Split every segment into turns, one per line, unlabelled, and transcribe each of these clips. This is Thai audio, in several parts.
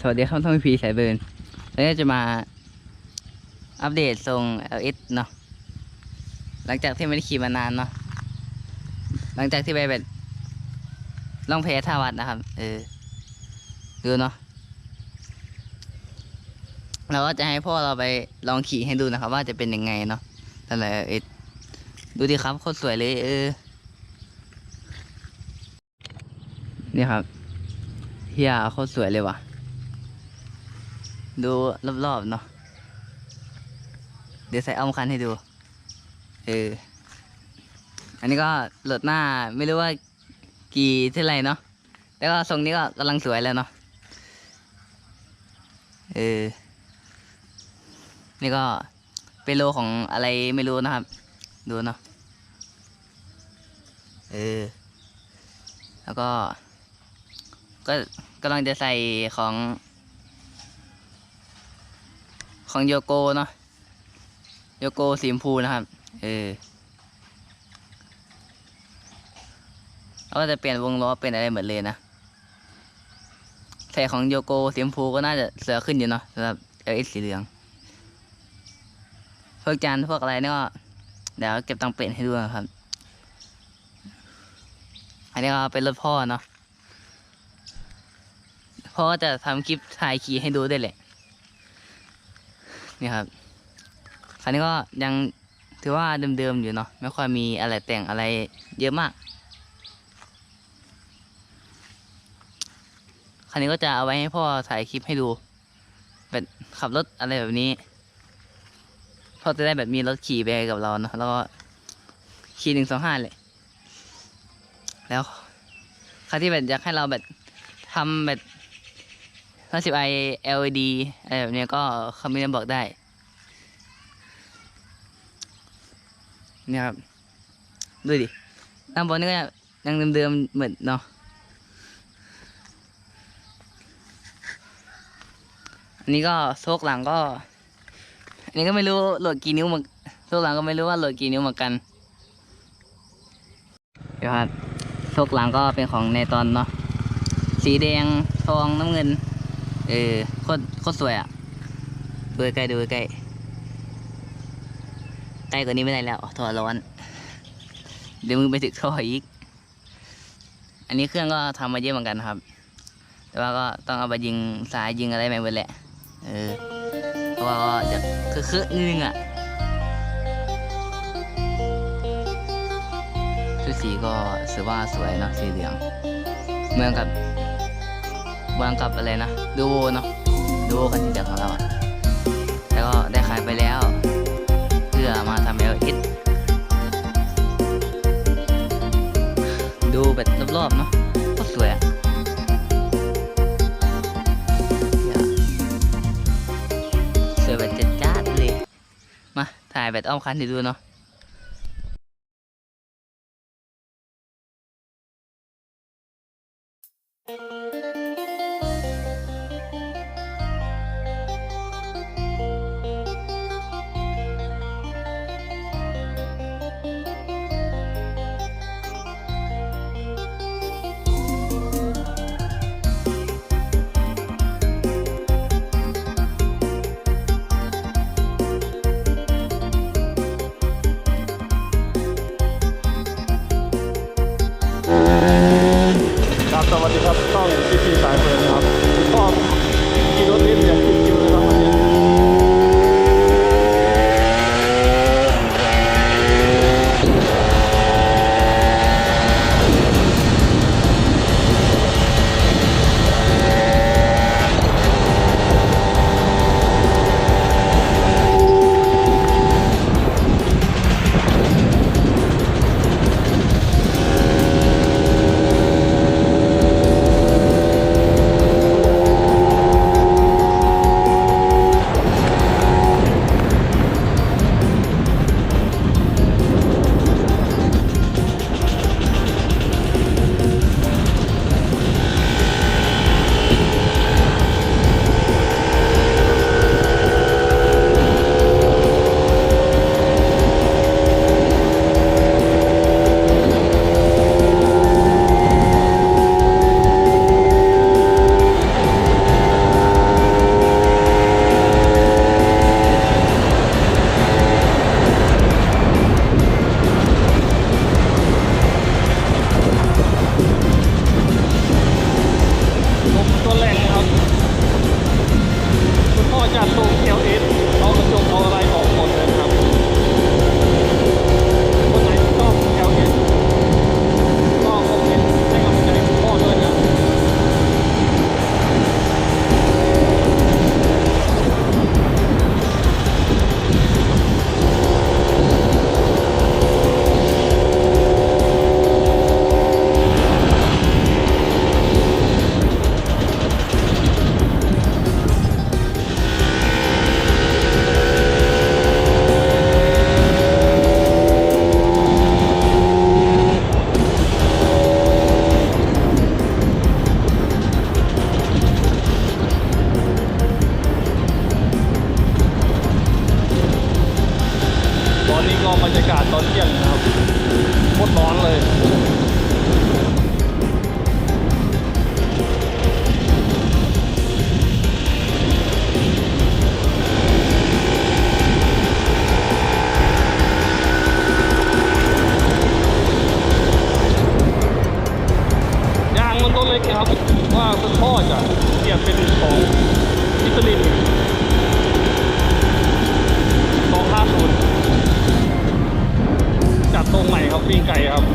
สวัสดีครับท่านพีสายเบิร์นแล้วก็จะมาอัปเดตทรง LS เนาะหลังจากที่ไม่ได้ขี่มานานเนาะหลังจากที่ไปแบบล่องแพท่าวัดนะครับ เออดูเนาะเราก็จะให้พ่อเราไปลองขี่ให้ดูนะครับ ว่าจะเป็นยังไงเนาะสำหรับ LS ดูดิครับโคตรสวยเลยเออนี่ครับเฮียโคตรสวยเลยว่ะ ดูรอบๆเนาะเดี๋ยวใส่อ้อมคันให้ดู เออ อันนี้ก็โหลดหน้าไม่รู้ว่ากี่เท่าไหรเนาะแต่ก็ทรงนี้ก็กำลังสวยแล้วเนาะเออ นี่ก็เป็นโลของอะไรไม่รู้นะครับ ดูเนาะเออ แล้วก็ ก็กำลังจะใส่ของ ของโยโกเนาะโยโกสีชมพูนะครับ เออแล้วก็จะเปลี่ยนวงล้อเป็นอะไรเหมือนเลยนะใส่ของโยโกสีชมพูก็น่าจะเสือขึ้นอยู่เนาะสำหรับเอลสีเหลืองพวกจานพวกอะไรเนี่ยก็เดี๋ยวเก็บตังค์เป็ดให้ดูนะครับ อันนี้ก็เป็นรถพ่อเนาะพ่อจะทำคลิปถ่ายขี่ให้ดูได้แหละ นี่ครับคันนี้ก็ยังถือว่าเดิมๆอยู่เนาะไม่ค่อยมีอะไรแต่งอะไรเยอะมากคันนี้ก็จะเอาไว้ให้พ่อถ่ายคลิปให้ดู แบบขับรถอะไรแบบนี้พ่อจะได้แบบมีรถขี่ไปกับเราเนาะแล้วก็ขี่หนึ่งสองห้าเลย แล้วคันที่แบบอยากให้เราแบบทำแบบ 50 i LED อะไรแบบเนี้ยก็คอมเมนต์บอกได้เนี่ยครับ ดูดิด้านบนนี่ก็ยังเดิมๆเหมือนเนาะอันนี้ก็โซกหลังก็ อันนี้ก็ไม่รู้โหลดกี่นิ้วเหมือนโซกหลังก็ไม่รู้ว่าโหลดกี่นิ้วเหมือนกันเดี๋ยวครับโซกหลังก็เป็นของในตอนเนาะสีแดงทองน้ำเงิน เออโคตรโคตรสวยอะดูใกล้ดูใกล้ใกล้กว่านี้ไม่ได้แล้วท่อร้อน เดี๋ยวมึงไปถึงท่ออีก อันนี้เครื่องก็ทำมาเยอะเหมือนกันครับ แต่ว่าก็ต้องเอาไปยิงสายยิงอะไรใหม่หมดแหละ เออเพราะว่าจะคือๆนิดนึงอะชุดสีก็ถือว่าสวยเนอะสีเหลืองเหมือนกับ เหมือนกับอะไรนะดูโวเนาะดูโวกันสีเหลืองของเราแล้วก็ได้ขายไปแล้ว เพื่อมาทำเอลอิดูแบบรอบๆเนาะก็สวยอะเนี่ยสวยแบบจัดๆเลย มาถ่ายแบบอ้อมคันให้ดูเนาะ
องบรรยากาศตอนเที่ยงนะครับโคตรร้อนเลยยางมันต้นเล็กครับว่าคุณพ่อจะเปลี่ยนเป็นของอิตาลี ไก่ครับ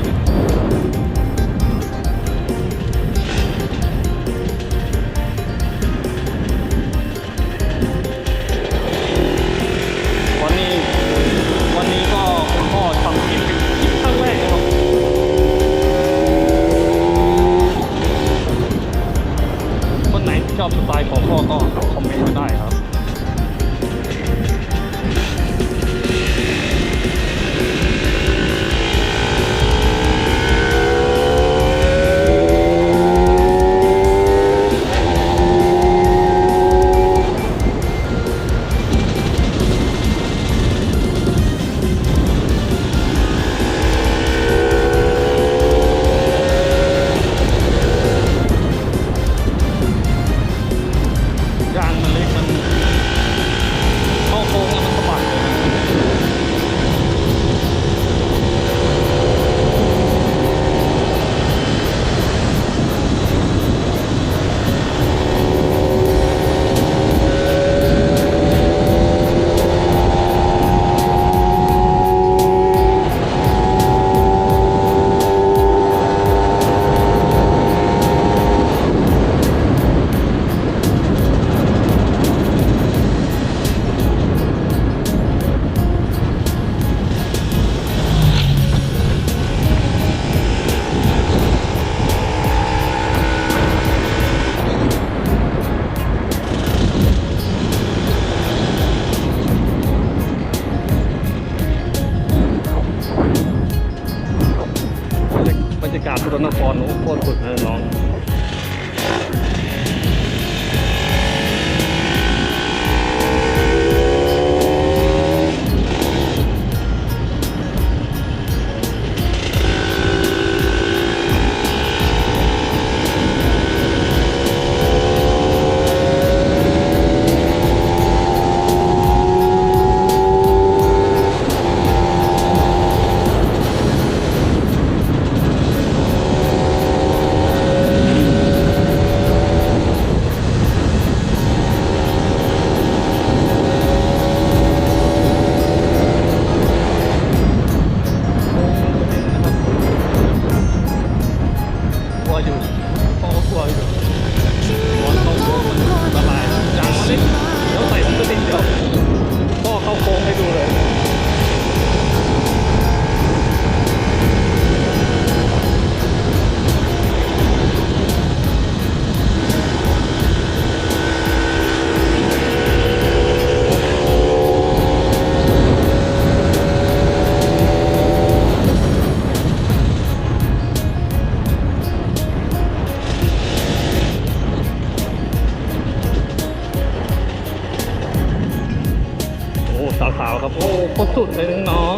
ครับโอ้โคตรสุดเลยน้อง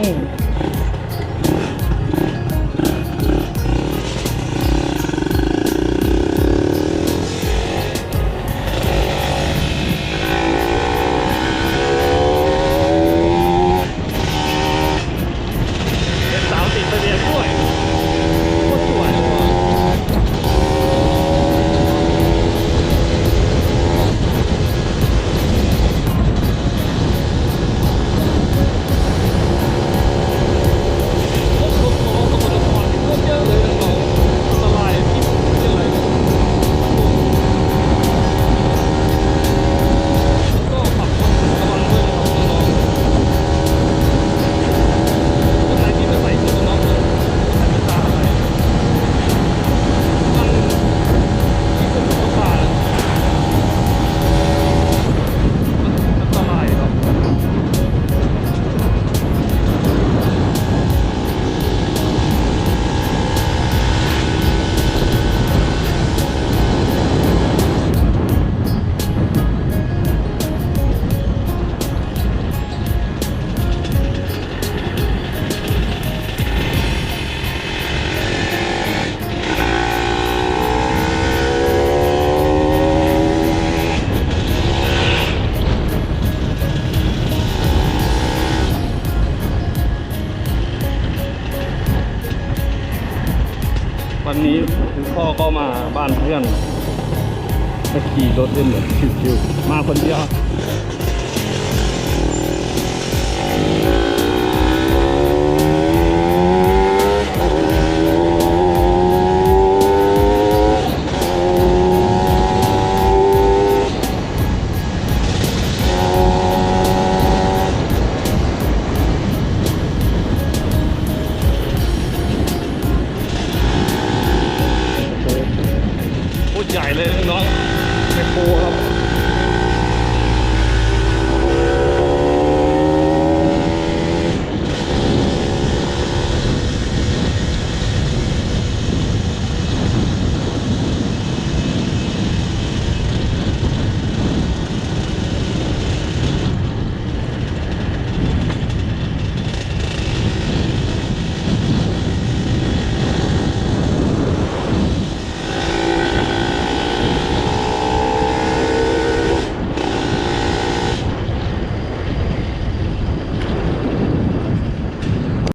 วันนี้คุณพ่อก็มาบ้านเพื่อนขี่รถเล่นแบบชิวๆมาคนเดียว